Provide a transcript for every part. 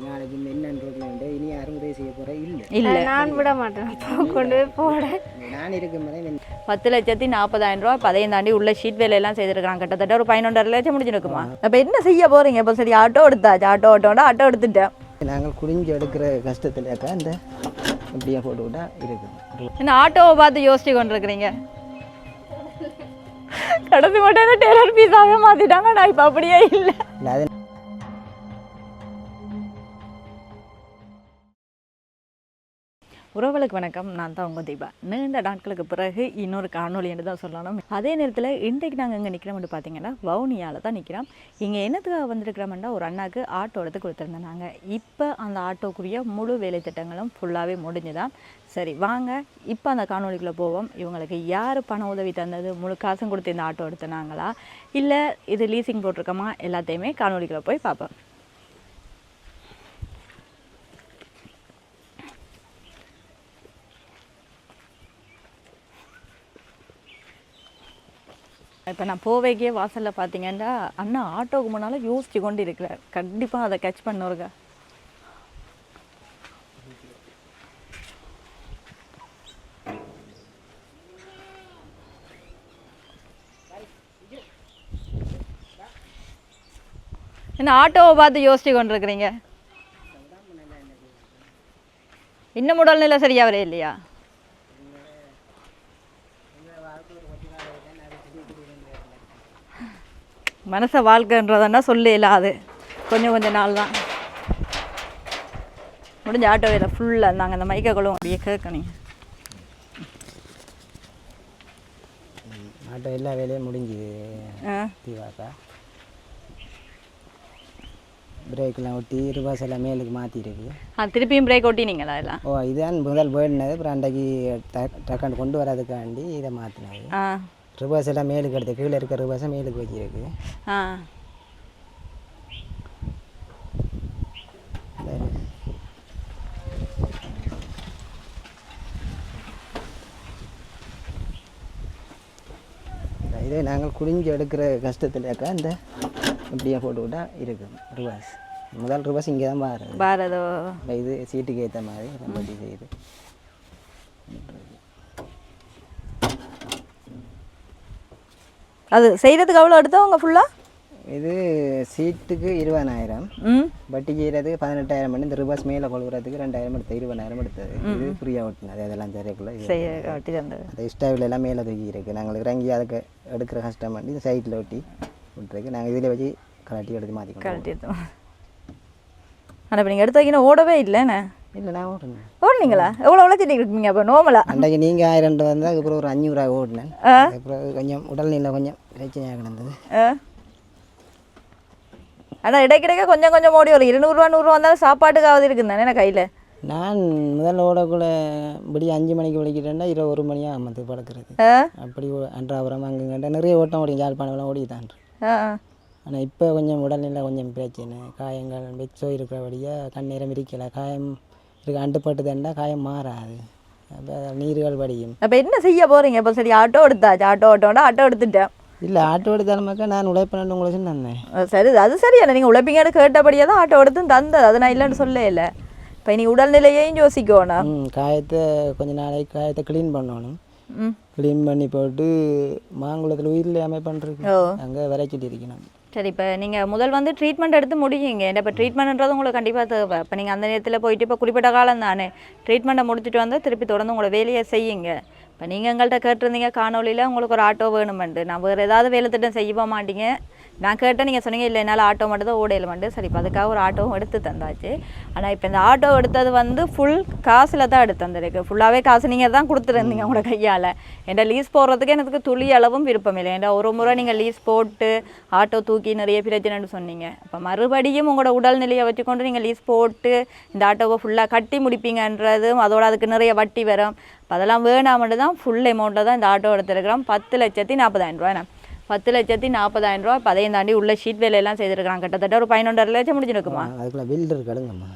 நாளைக்கு என்ன இனி யாரும் உதவி செய்ய போகிற இல்லை. இல்லை. நான் விட மாட்டேன். கொண்டு போய் போட. நான் இருக்கும் போதே பத்து லட்சத்தி நாற்பதாயிரம் ரூபா பதையும் தாண்டி உள்ள ஷீட் வேலையெல்லாம் செய்திருக்காங்க கிட்டத்தட்ட ஒரு பதினொன்றரை லட்சம் முடிஞ்சிருக்குமா அப்போ என்ன செய்ய போறீங்க? இப்போ சரி ஆட்டோ எடுத்தாச்சு. ஆட்டோ ஆட்டோட ஆட்டோ எடுத்துட்டேன். நாங்கள் குடிஞ்சு எடுக்கிற கஷ்டத்துலக்கா இந்த இப்படியே போட்டு விட்டா இருக்குது. என்ன ஆட்டோவை பார்த்து யோசிச்சு கொண்டிருக்கிறீங்க? கடைசி மட்டும் டெய்லர் பீஸாவே மாத்திட்டாங்க. நான் இப்போ அப்படியே இல்லை. உறவுகளுக்கு வணக்கம். நான் தான் உங்கள் தீபா. நீண்ட நாட்களுக்கு பிறகு இன்னொரு காணொளி என்று தான் சொல்லணும் அதே நேரத்தில் இன்றைக்கு நாங்கள் இங்கே நிற்கிறோம்னு பார்த்தீங்கன்னா வவுனியாவில் தான் நிற்கிறோம் இங்கே என்னத்துக்காக வந்திருக்கிறோம்னா ஒரு அண்ணாக்கு ஆட்டோ எடுத்து கொடுத்துருந்தோம் நாங்கள் இப்போ அந்த ஆட்டோக்குரிய முழு வேலை திட்டங்களும் ஃபுல்லாகவே முடிஞ்சுதான். சரி வாங்க. இப்போ அந்த காணொலிக்குள்ளே போவோம். இவங்களுக்கு யார் பண உதவி தந்தது? முழு காசும் கொடுத்து இந்த ஆட்டோ எடுத்துனாங்களா இல்லை இது லீசிங் போட்டிருக்கோமா? எல்லாத்தையுமே காணொலிக்குள்ளே போய் பார்ப்போம். இப்போ நான் போவேக்கே வாசலில் பார்த்தீங்கன்னா அண்ணா ஆட்டோக்கு முன்னால் யோசிச்சு கொண்டு இருக்கிறார் கண்டிப்பாக அதை கேட்ச் பண்ணுவாருங்க என்ன ஆட்டோவை பார்த்து யோசிச்சு கொண்டிருக்கிறீங்க? இன்னும் உடல்நிலை சரியாக வரே இல்லையா மனச வாழ்க்கைன்றதுன்னா சொல்ல இல்லாது கொஞ்சம் கொஞ்ச நாள் தான். முடிஞ்ச ஆட்டோ வேலை ஃபுல்லாக நாங்கள் அந்த மைக்கை கொள்ளுவோம் அப்படியே கேட்கணும் ஆட்டோ எல்லா வேலையும் முடிஞ்சுது. தீவாக்கா பிரேக்கெலாம் ஒட்டி ரிவர்ஸ் எல்லாம் மேலுக்கு மாற்றிருக்கு ஆ திருப்பியும் பிரேக் ஓட்டினீங்களா எல்லாம்? ஓ இதுதான் முதல் போயிடுனது அப்புறம் அன்றைக்கு டக்காண்டு கொண்டு வரதுக்காண்டி இதை மாற்றினது ஆ. ரிவர்ஸ் எல்லாம் மேலுக்கு எடுத்து கீழே இருக்க ரிவர்ஸை மேலுக்கு வச்சிருக்கு ஆ. இதே நாங்கள் குடிஞ்சு எடுக்கிற கஷ்டத்துலக்கா இந்த இப்படியே போட்டு விட்டா இருக்குது ரிவர்ஸ். முதல் ரிவர்ஸ் இங்கே தான் பாருது. பாரதோ இது சீட்டுக்கு ஏற்ற மாதிரி ரொம்ப செய்யுது. அது செய்கிறதுக்கு அவ்வளோ எடுத்தவங்க ஃபுல்லாக இது சீட்டுக்கு இருபதாயிரம். வட்டி செய்கிறது பதினெட்டாயிரம் பண்ணி இந்த ரிவர்ஸ் மேலே கொள்கிறதுக்கு ரெண்டாயிரம் எடுத்து இருபதாயிரம் எடுத்தது இது ஃப்ரீயாக ஓட்டினது அதெல்லாம் தந்தது. அந்த ஸ்டவ்ல எல்லாம் மேலே தூக்கி இருக்குது நாங்கள் இறங்கி அதுக்கு எடுக்கிற கஷ்டம் பண்ணி இந்த சைட்டில் ஒட்டி விட்டுருக்கு. நாங்கள் இதில் வச்சு கலட்டி எடுத்து மாற்றிக்கணும் கழட்டி எடுத்தோம் ஆனால் இப்போ நீங்கள் எடுத்து வைக்கணும் ஓடவே இல்லைண்ணே இல்லை நான் ஓட்டுனேன் ஓடுனீங்களா? எவ்வளோ உழைச்சிட்டு இருக்கீங்க? அப்போ நோமலா அன்றைக்கு நீங்கள் ஆயிரம் வந்தால் அதுக்கப்புறம் ஒரு அஞ்சூறுரூவா ஓட்டினேன் அப்புறம் கொஞ்சம் உடல்நிலை கொஞ்சம் பிரச்சனையாக கிடந்தது ஆனால் இடைக்கிடைக்க கொஞ்சம் கொஞ்சம் ஓடி வரும். இருநூறுவா நூறுரூவா வந்தாலும் சாப்பாட்டுக்காவது இருக்குன்னு தானே கையில்? நான் முதல்ல ஓடக்குள்ள இப்படி அஞ்சு மணிக்கு விളിக்கிட்டேன்னா இருபது ஒரு மணியாக அம்மத்து படுக்கிறது. அப்படி அன்றாபுரம் அங்கங்கிட்ட நிறைய ஓட்டம் ஓடி யாழ்ப்பாணம்லாம் ஓடிட்டான் ஆ ஆனால் இப்போ கொஞ்சம் உடல்நிலை கொஞ்சம் பிரச்சனை. காயங்கள் வெச்சோ இருக்கிறபடியாக கண்ணீரம் இருக்கல காயம் இருக்க அண்டுப்பட்டுதுன்னா காயம் மாறாது. அப்போ நீர்கள் படியும் அப்போ என்ன செய்ய போகிறீங்க இப்போ சரி ஆட்டோ எடுத்தாச்சு. ஆட்டோ ஆட்டோட ஆட்டோ எடுத்துட்டேன். இல்லை ஆட்டோ எடுத்தாலுமாக்கா நான் உழைப்பேன் உங்களுக்கு சொன்னேன் அது சரி அது சரியான நீங்கள் உழைப்பீங்கன்னு கேட்டபடியே தான் ஆட்டோ எடுத்து தந்தது. அது நான் இல்லைன்னு சொல்ல இல்லை. இப்போ நீ உடல்நிலையையும் யோசிக்கணும் காயத்தை கொஞ்ச நாளைக்கு காயத்தை க்ளீன் பண்ணணும். க்ளீன் பண்ணி போட்டு மாங்குளத்தில் உயிரில் அமைப்பண்ணிருக்கு ஓ. அங்கே விரைச்சிட்டு இருக்கணும். சரி இப்போ நீங்கள் முதல் வந்து ட்ரீட்மெண்ட் எடுத்து முடியுங்க. இப்போ ட்ரீட்மெண்ட்ன்றது உங்களுக்கு கண்டிப்பாக தேவை. இப்போ நீங்கள் அந்த நேரத்தில் போயிட்டு இப்போ குறிப்பிட்ட காலம் தானே ட்ரீட்மெண்ட்டை முடிச்சுட்டு வந்து திருப்பி தொடர்ந்து உங்களை வேலையை செய்யுங்க. இப்போ நீங்கள் எங்கள்கிட்ட கேட்டிருந்தீங்க காணொலியில் உங்களுக்கு ஒரு ஆட்டோ வேணுமெண்டு நான் வேறு ஏதாவது வேலை திட்டம் செய்ய மாட்டீங்க. நான் கேட்டேன் நீங்கள் சொன்னீங்க இல்லை என்னால் ஆட்டோ மட்டும் தான் ஓடையில் மட்டும் சரி இப்போ அதுக்காக ஒரு ஆட்டோவும் எடுத்து தந்தாச்சு. ஆனால் இப்போ இந்த ஆட்டோ எடுத்தது வந்து ஃபுல் காசில் தான் எடுத்து தந்திருக்கு. ஃபுல்லாகவே காசு நீங்கள் தான் கொடுத்துருந்தீங்க உங்களோட கையால். என்ட லீஸ் போடுறதுக்கு எனக்கு துளி அளவும் விருப்பம் இல்லை. ஏன்டா ஒரு முறை நீங்கள் லீஸ் போட்டு ஆட்டோ தூக்கி நிறைய பிரச்சனைன்னு சொன்னீங்க. அப்போ மறுபடியும் உங்களோட உடல்நிலையை வச்சுக்கொண்டு நீங்கள் லீஸ் போட்டு இந்த ஆட்டோவை ஃபுல்லாக கட்டி முடிப்பீங்கன்றதும் அதோட அதுக்கு நிறைய வட்டி வரும். அப்போ அதெல்லாம் வேணாமட்டு தான் ஃபுல் அமௌண்ட்டில் தான் இந்த ஆட்டோ எடுத்துருக்கிறோம். பத்து லட்சத்தி நாற்பதாயிரம் ரூபாய் என்ன பத்து லட்சத்தி நாற்பதாயிரம் ரூபாய். இப்போ அதையும் தாண்டி உள்ள ஷீட் வேலையெல்லாம் செய்திருக்கிறாங்க. கிட்டத்தட்ட ஒரு பதினொன்றரை லட்சம் முடிஞ்சிருக்குமா அதுக்குள்ள பில்டர் கடுங்கம்மா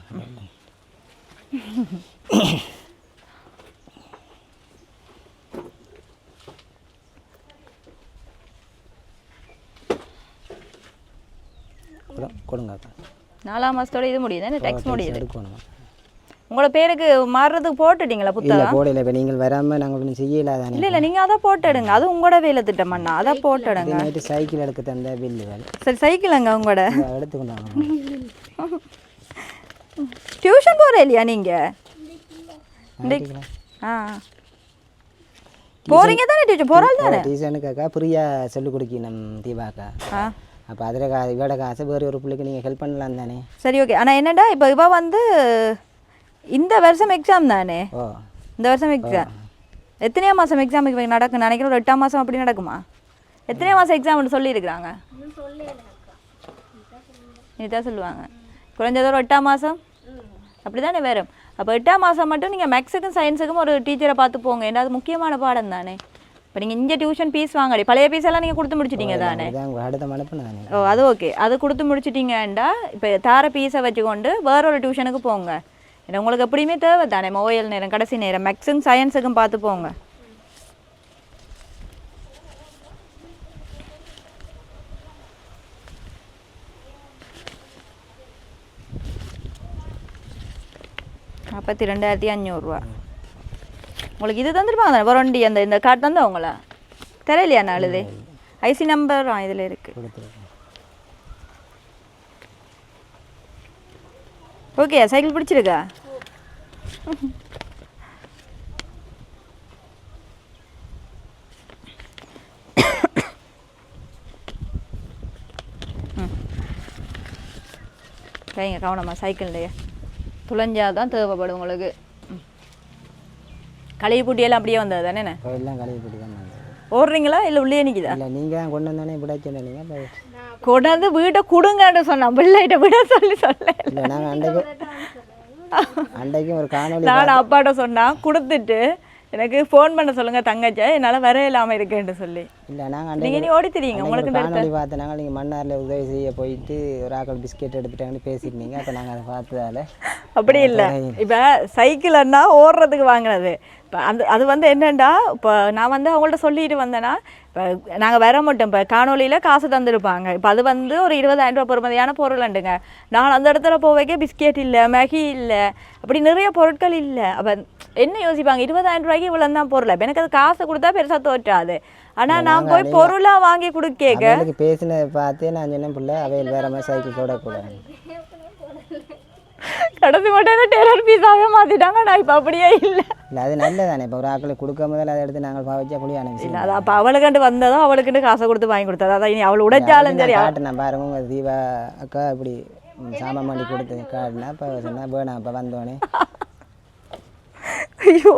கொடு- கொடுங்க நாலாம் மாதத்தோட இது முடியுது? டெக்ஸ்ட் முடியுது. உங்களோட பேருக்கு மாறுறதுக்கு போட்டுட்டீங்களா இல்லை புத்தகம்? போடல. இப்போ நீங்கள் வராமல் நாங்கள் ஒன்றும் செய்யல தானே இல்லை இல்லை நீங்கள் அதை போட்டுடுங்க. அது உங்களோட வேலை திட்டம் அண்ணா. அதை போட்டுடுங்க. நைட்டு சைக்கிள் எடுக்க தந்த பில்லு வேலை சரி சைக்கிளுங்க உங்களோட. இதை எடுத்துக்கொண்டு வாங்க டியூஷன் போகிற இல்லையா நீங்கள். ஆ. போறீங்க தானே டீச்சர் போகிறாள் தானே? டீச்சனுக்காக்கா ஃப்ரீயாக சொல்லிக் கொடுக்கணும் தீபாக்கா. ஆ. அப்போ அதில் கா இவோட காசு வேறு ஒரு பிள்ளைக்கு நீங்கள் ஹெல்ப் பண்ணலாம் தானே? சரி ஓகே ஆனால் என்னடா இப்போ இவ வந்து இந்த வருஷம் எக்ஸாம் தானே? இந்த வருஷம் எக்ஸாம் எத்தனையாம் மாதம் எக்ஸாம் இப்போ நடக்கும் நினைக்கிறேன். ஒரு எட்டாம் மாதம் அப்படி நடக்குமா? எத்தனையாம் மாதம் எக்ஸாம்னு சொல்லியிருக்கிறாங்க. இதுதான் சொல்லுவாங்க. குறைஞ்சது ஒரு எட்டாம் மாதம் அப்படி தானே வரும். அப்போ எட்டாம் மாதம் மட்டும் நீங்கள் மேக்ஸுக்கும் சயின்ஸுக்கும் ஒரு டீச்சரை பார்த்து போங்க. ஏன்னா அது முக்கியமான பாடம் தானே? இப்போ நீங்கள் இங்கே டியூஷன் ஃபீஸ் வாங்கடி பழைய ஃபீஸ் எல்லாம் நீங்கள் கொடுத்து முடிச்சிட்டீங்க தானே? ஓ அது ஓகே அது கொடுத்து முடிச்சிட்டீங்கண்டா. இப்போ தார பீஸை வச்சுக்கொண்டு வேற ஒரு டியூஷனுக்கு போங்க. ஏன்னா உங்களுக்கு எப்படியுமே தேவை தானே ஓஎல் நேரம் கடைசி நேரம். மேக்ஸும் சயின்ஸுக்கும் பார்த்து போங்க. நாற்பத்தி ரெண்டாயிரத்தி அஞ்சூறுரூவா உங்களுக்கு இது தந்துருப்பாங்க தானே வரண்டி அந்த இந்த கார்டு தந்தவங்களா? தெரியலையா அழுது ஐசி நம்பர் இதில் இருக்குது ஓகே சைக்கிள் பிடிச்சிருக்கா? ம். வைங்க கவனமா சைக்கிள்லையே துளைஞ்சாதான் தேவைப்படும் உங்களுக்கு. கழுவி பூட்டியெல்லாம் அப்படியே வந்தது தானே எல்லாம் கழுவி போட்டு தான் ஓடுறீங்களா இல்லை உள்ளே நிற்கிதா இல்லை நீங்கள் தான் கொண்டு வந்தானே இப்படி இப்போ கொண்டாந்து வீட்டை கொடுங்கன்னு சொன்னான். பிள்ளைகிட்ட விட சொல்லி சொல்ல. நாங்கள் அன்றைக்கு ஒரு காணொளி நான் அப்பாட்ட சொன்னா கொடுத்துட்டு எனக்கு ஃபோன் பண்ண சொல்லுங்க தங்கச்சி என்னால் வர இல்லாமல் இருக்கேன்னு சொல்லி. இல்லை நாங்கள் நீங்க அன்றைக்கு நீ ஓடி தெரியுங்க உங்களுக்கு ஒரு காணொளி பார்த்தனாங்க நீங்கள் மன்னாரில் உதவி செய்ய போயிட்டு ஒரு ஆக்கள் பிஸ்கெட் எடுத்துட்டாங்கன்னு பேசியிருந்தீங்க அப்போ நாங்கள் அதை பார்த்ததால. அப்படி இல்லை. இப்போ சைக்கிள்னா ஓடுறதுக்கு வாங்கினது. இப்போ அந்த அது வந்து என்னண்டா? இப்போ நான் வந்து அவங்கள்ட்ட சொல்லிட்டு வந்தேன்னா இப்போ நாங்கள் வர மாட்டோம். இப்போ காணொலியில் காசு தந்திருப்பாங்க. இப்போ அது வந்து ஒரு இருபதாயிரம் ரூபாய் பொறுமதியான பொருள்ண்டுங்க நான் அந்த இடத்துல போவைக்க பிஸ்கெட் இல்லை மேகி இல்லை அப்படி நிறைய பொருட்கள் இல்லை. அப்போ என்ன யோசிப்பாங்க? இருபதாயிரம் ரூபாய்க்கு இவ்வளோ தான் பொருள். அப்போ எனக்கு அது காசு கொடுத்தா பெருசாக தோற்றாது. ஆனால் நான் போய் பொருளாக வாங்கி கொடுக்க பேசினதை பார்த்தே நான் சொன்னேன் பிள்ளை. அவையில் வேற மாதிரி சைக்கிள் போடக்கூடாது கடைசி மட்டும் டெய்லர் பீஸாவே மாற்றிட்டாங்க நான் இப்போ அப்படியே இல்லை. இல்லை அது நல்லதானே. இப்போ ஒரு ஆக்களுக்கு கொடுக்க முதல்ல அதை எடுத்து நாங்கள் பாவச்சா புளியான இல்ல விஷயம் அது அப்போ அவளுக்கண்டு வந்ததும் அவளுக்குண்டு காசை கொடுத்து வாங்கி கொடுத்தது. அதான் இனி அவள் உடைச்சாலும் சரி. காட்டு நான் பாருங்க உங்கள் தீபா அக்கா இப்படி ம், சாமான் பண்ணி கொடுத்து காட்டினா இப்போ சொன்னா வேணாம் இப்போ வந்தோடனே ஐயோ.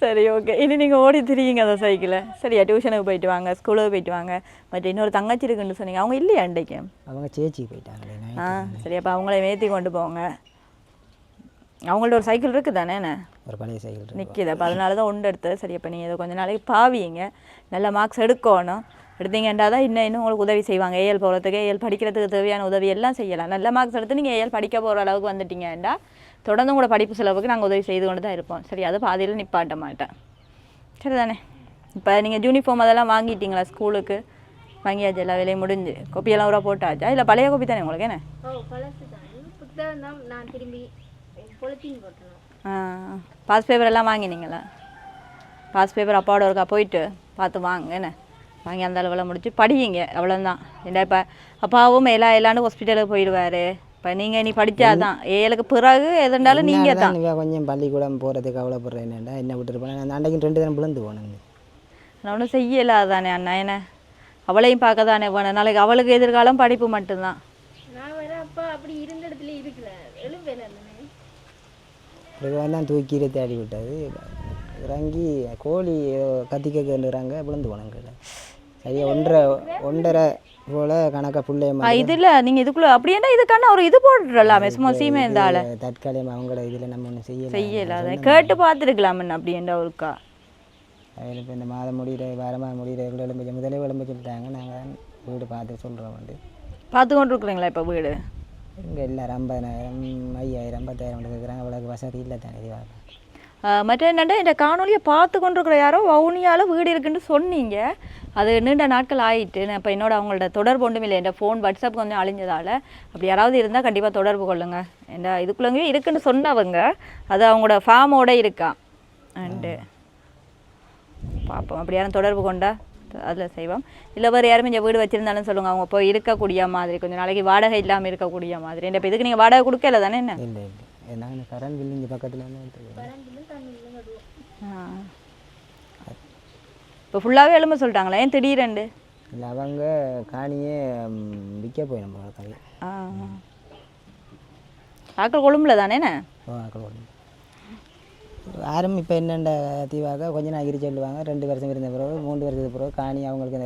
சரி ஓகே இனி நீங்கள் ஓடி திரியுங்க அந்த சைக்கிளை சரியா டியூஷனுக்கு போயிட்டு வாங்க ஸ்கூலுக்கு போயிட்டு வாங்க. மற்ற இன்னொரு தங்கச்சி இருக்குன்னு சொன்னீங்க. அவங்க இல்லையா அன்றைக்கு அவங்க சேச்சி போயிட்டாங்களே ஆ. சரி அப்போ அவங்கள ஏற்றி கொண்டு போங்க. அவங்கள்ட்ட ஒரு சைக்கிள் இருக்குது தானே ஒரு பழைய சைக்கிள். நிற்கிது அப்போ அதனால தான் ஒன்று எடுத்தது. சரி அப்போ நீங்கள் இதை கொஞ்ச நாளைக்கு பாவிங்க. நல்ல மார்க்ஸ் எடுக்கணும். எடுத்தீங்கன்னா தான் இன்னும் இன்னும் உங்களுக்கு உதவி செய்வாங்க. ஏஎல் போகிறதுக்கு ஏஎல் படிக்கிறதுக்கு தேவையான உதவி எல்லாம் செய்யலாம். நல்ல மார்க்ஸ் எடுத்து நீங்கள் ஏஎல் படிக்க போகிற அளவுக்கு வந்துட்டீங்கன்னா தொடர்ந்து உங்களோட படிப்பு செலவுக்கு நாங்கள் உதவி செய்து கொண்டு தான் இருப்போம். சரி அது பாதியில் நிப்பாட்ட மாட்டேன். சரி தானே இப்போ நீங்கள் யூனிஃபார்ம் அதெல்லாம் வாங்கிட்டீங்களா ஸ்கூலுக்கு வாங்கியாச்சு எல்லா வேலையும் முடிஞ்சு. கொப்பியெல்லாம் ஊரா போட்டாச்சா? இல்லை பழைய கொப்பி தானே உங்களுக்கு என்ன? திரும்பி பாஸ் பேப்பர் எல்லாம் வாங்கினீங்களா? பாஸ் பேப்பர் அப்பாவோட ஒருக்கா போயிட்டு பார்த்து வாங்க என்ன? வாங்கி அந்த அளவில் முடிச்சு படிங்க அவ்வளோதான் இல்லை இப்போ அப்பாவும் எல்லா எல்லாண்டு ஹாஸ்பிட்டலுக்கு போயிடுவார். இப்போ நீங்கள் நீ படித்தாதான் ஏழுக்கு பிறகு எதுண்டாலும் நீங்கள் தான் தான் கொஞ்சம் பள்ளிக்கூடம் போகிறதுக்கு கவலைப்படுறேன் என்னடா என்ன விட்டுட்டு போனேன். நான் அன்றைக்கு ரெண்டு தினம் விழுந்து போனேன் நான் ஒன்றும் செய்யலாதானே அண்ணா என்ன? அவளையும் பார்க்க தானே போனேன். நாளைக்கு அவளுக்கு எதிர்காலம் படிப்பு மட்டும்தான். நான் வேற அப்பா அப்படி இருந்த இடத்துல இருக்கல. தான் தூக்கி தேடி விட்டது இறங்கி கோழி ஏதோ கத்திக்க கேண்டுறாங்க விழுந்து போனேன் சரியா ஒன்றரை ஒன்றரை போல் கணக்காக பிள்ளைய இதில் நீங்கள் இதுக்குள்ளே அப்படியேண்டா இதுக்கான ஒரு இது போட்டுடலாமே சும்மா சீமை இருந்தால தற்காலிகம் அவங்கள இதில் நம்ம ஒன்றும் செய்யல. செய்யலாத கேட்டு பார்த்துருக்கலாமண்ணா அப்படியேண்டா ஒருக்கா. அதில் இப்போ இந்த மாதம் முடிகிற வாரமாக முடிகிற இவ்வளோ எலும்பு முதலே எலும்பு சொல்லிட்டாங்க நாங்கள் வீடு பார்த்து சொல்கிறோம் வந்து. பார்த்து கொண்டு இருக்கிறீங்களா இப்போ வீடு? இங்கே எல்லாரும் ஐம்பதாயிரம் ஐயாயிரம் பத்தாயிரம் கேட்குறாங்க அவ்வளோக்கு வசதி இல்லை தானே இதுவாக மற்ற என்னென்னா இந்த காணொலியை பார்த்து கொண்டிருக்கிற யாரோ வவுனியால வீடு இருக்குன்னு சொன்னீங்க. அது நீண்ட நாட்கள் ஆயிட்டு நான் இப்போ என்னோட அவங்களோட தொடர்பு ஒன்றும் இல்லை. என் ஃபோன் வாட்ஸ்அப் கொஞ்சம் அழிஞ்சதால் அப்படி யாராவது இருந்தால் கண்டிப்பாக தொடர்பு கொள்ளுங்க. என்ன இதுக்குள்ளங்க இருக்குன்னு சொன்னவங்க அது அவங்களோட ஃபார்மோட இருக்கா? அண்டு பார்ப்போம் அப்படி யாரும் தொடர்பு கொண்டா அதில் செய்வோம். இல்லை வேறு யாரும் இங்கே வீடு வச்சுருந்தாலும் சொல்லுங்கள் அவங்க போய் இருக்கக்கூடிய மாதிரி கொஞ்சம் நாளைக்கு வாடகை இல்லாமல் இருக்கக்கூடிய மாதிரி. இப்போ இதுக்கு நீங்கள் வாடகை கொடுக்கல தானே என்ன? கரண்ட் பில் இங்கே பக்கத்தில் இப்போ ஃபுல்லாகவே எழும்ப சொல்லிட்டாங்களா? ஏன் திடீரெண்டு இல்லை அவங்க காணியே விற்க போய் நம்ம கதை ஆ. ஆக்கள் கொழும்புல தானேண்ணே யாரும் இப்போ என்னென்ன தீவாக? கொஞ்ச நாள் இரு சொல்லுவாங்க. ரெண்டு வருஷம் இருந்த பிறகு மூன்று வருஷத்துக்கு பிறகு காணி அவங்களுக்கு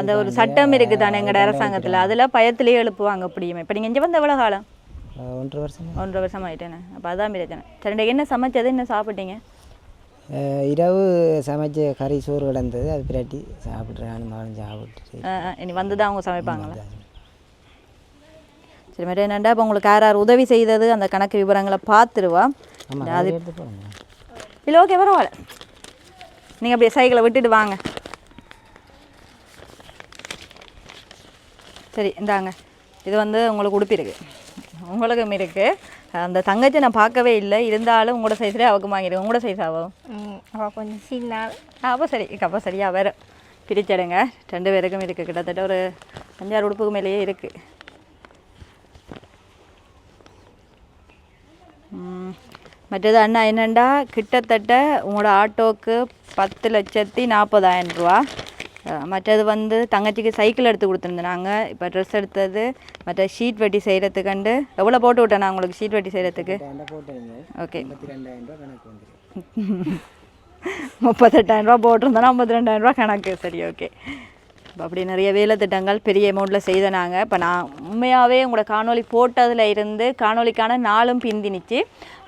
அந்த ஒரு சட்டம் இருக்குது தானே தண்டனை அரசாங்கத்தில். அதில் பயத்திலேயே எழுப்புவாங்க அப்படியுமே. இப்போ நீங்கள் இங்கே வந்து எவ்வளோ காலம்? ஒன்றரை வருஷம். ஒன்றரை வருஷம் ஆயிட்டேனே அப்போ அதான் பிரச்சனை. சரி என்ன சமைச்சது? என்ன சாப்பிட்டீங்க? இரவு சமைச்ச கறி சோறு கிடந்தது. அது பிரட்டி சாப்பிட்றேன் மகளும் சாப்பிட்டு இனி வந்து தான் அவங்க சமைப்பாங்களா? சரி மாதிரி என்னண்டா இப்போ உங்களுக்கு யார் யார் உதவி செய்தது அந்த கணக்கு விவரங்களை பார்த்துருவா. அது இல்லை ஓகே பரவாயில்ல. நீங்கள் அப்படியே சைக்கிளை விட்டுட்டு வாங்க. சரி இந்தாங்க. இது வந்து உங்களுக்கு உடுப்பி இருக்கு உங்களுக்கும் இருக்கு. அந்த தங்கச்சி நான் பார்க்கவே இல்லை. இருந்தாலும் உங்களோட சைஸ்லேயே அவக்கு வாங்கிடுங்க. உங்களோட சைஸ் ஆகும் அவள் கொஞ்சம் சின்ன அப்போ சரி. அப்போ சரியா வேறு. பிரிச்செடுங்க. ரெண்டு பேருக்கும் இருக்குது கிட்டத்தட்ட ஒரு அஞ்சாறு உடுப்புக்கு மேலேயே இருக்குது மற்றது அண்ணா என்னண்டா? கிட்டத்தட்ட உங்களோட ஆட்டோக்கு பத்து லட்சத்தி நாற்பதாயிரம் ரூபா. மற்றது வந்து தங்கச்சிக்கு சைக்கிள் எடுத்து கொடுத்துருந்தாங்க. இப்போ ட்ரெஸ் எடுத்தது மற்ற ஷீட் வெட்டி செய்கிறதுக்கண்டு எவ்வளோ போட்டு விட்டேன் உங்களுக்கு ஷீட் வெட்டி செய்கிறதுக்கு ஓகே. ஐம்பத்தி ரெண்டாயிரம் ரூபா கணக்கு வந்துருக்கு முப்பத்தெட்டாயிரம் ரூபா போட்டிருந்தோன்னா ஐம்பத்தி ரெண்டாயிரம் ரூபா கணக்கு. சரி ஓகே இப்போ அப்படி நிறைய வேலை திட்டங்கள் பெரிய அமௌண்ட்டில் செய்தனாங்க இப்போ நான் உண்மையாகவே உங்களோட காணொளி போட்டதில் இருந்து காணொளிக்கான நாளும் பிந்தினிச்சு.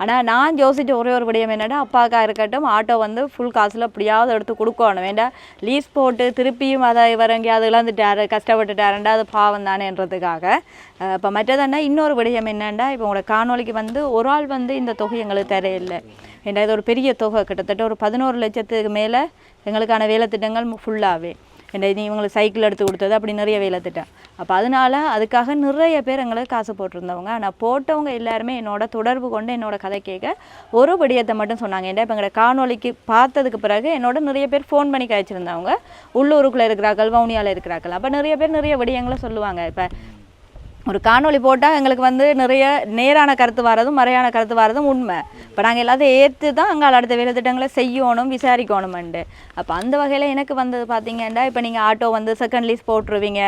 ஆனால் நான் யோசித்த ஒரே ஒரு விடயம் என்னடா அப்பாக்கா இருக்கட்டும் ஆட்டோ வந்து ஃபுல் காசில் எப்படியாவது எடுத்து கொடுக்கணும். வேண்டாம் லீஸ் போட்டு திருப்பியும் அதை இவர் எங்கேயாவது இழந்துட்டாரு கஷ்டப்பட்டுட்டாருண்டா அது பாவம் தானேன்றதுக்காக. இப்போ மற்றதன்னா இன்னொரு விடயம் என்னென்னா இப்போ உங்களோட காணொளிக்கு வந்து ஒரு ஆள் வந்து இந்த தொகை எங்களுக்கு தரையில்லை ஏன்னா இது ஒரு பெரிய தொகை. கிட்டத்தட்ட ஒரு பதினோரு லட்சத்துக்கு மேலே எங்களுக்கான வேலை திட்டங்கள் ஃபுல்லாகவே என்ன நீ இவங்களுக்கு சைக்கிள் எடுத்து கொடுத்தது அப்படி நிறைய வேலை திட்டேன் அப்போ அதனால அதுக்காக நிறைய பேர் எங்களுக்கு காசு போட்டிருந்தவங்க. ஆனால் போட்டவங்க எல்லாருமே என்னோட தொடர்பு கொண்டு என்னோட கதை கேட்க ஒரு விடயத்தை மட்டும் சொன்னாங்க. ஏன்டா இப்போ எங்களோட காணொளிக்கு பார்த்ததுக்கு பிறகு என்னோட நிறைய பேர் ஃபோன் பண்ணி கழிச்சிருந்தவங்க. உள்ளூருக்குள்ளே இருக்கிறார்கள் வவுனியாவில் இருக்கிறார்கள். அப்போ நிறைய பேர் நிறைய விடயங்களை சொல்லுவாங்க. இப்போ ஒரு காணொளி போட்டால் எங்களுக்கு வந்து நிறைய நேரான கருத்து வரதும் மறையான கருத்து வரதும் உண்மை. இப்போ நாங்கள் எல்லாத்தையும் ஏற்று தான் அங்கே அடுத்த வேலை திட்டங்களை செய்யணும் விசாரிக்கணுமெண்டு அப்போ அந்த வகையில் எனக்கு வந்தது பார்த்தீங்கன்னா இப்போ நீங்கள் ஆட்டோ வந்து செகண்ட் லீஸ் போட்டுருவீங்க.